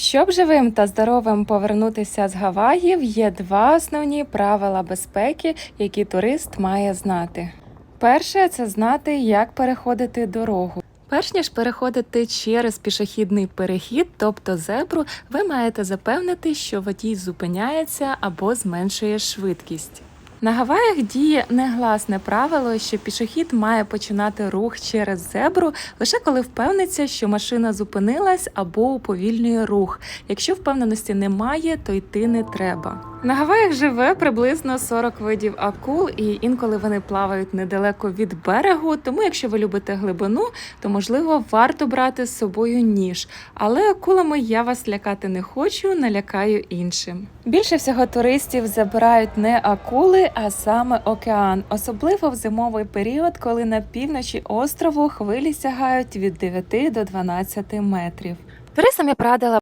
Щоб живим та здоровим повернутися з Гаваїв, є два основні правила безпеки, які турист має знати. Перше це знати, як переходити дорогу. Перш ніж переходити через пішохідний перехід, тобто зебру, ви маєте запевнити, що водій зупиняється або зменшує швидкість. На Гаваях діє негласне правило, що пішохід має починати рух через зебру лише коли впевниться, що машина зупинилась або уповільнює рух. Якщо впевненості немає, то йти не треба. На Гаваях живе приблизно 40 видів акул, і інколи вони плавають недалеко від берегу. Тому, якщо ви любите глибину, то можливо варто брати з собою ніж. Але акулами я вас лякати не хочу, налякаю іншим. Більше всього туристів забирають не акули, а саме океан, особливо в зимовий період, коли на півночі острову хвилі сягають від 9 до 12 метрів. Туристам я порадила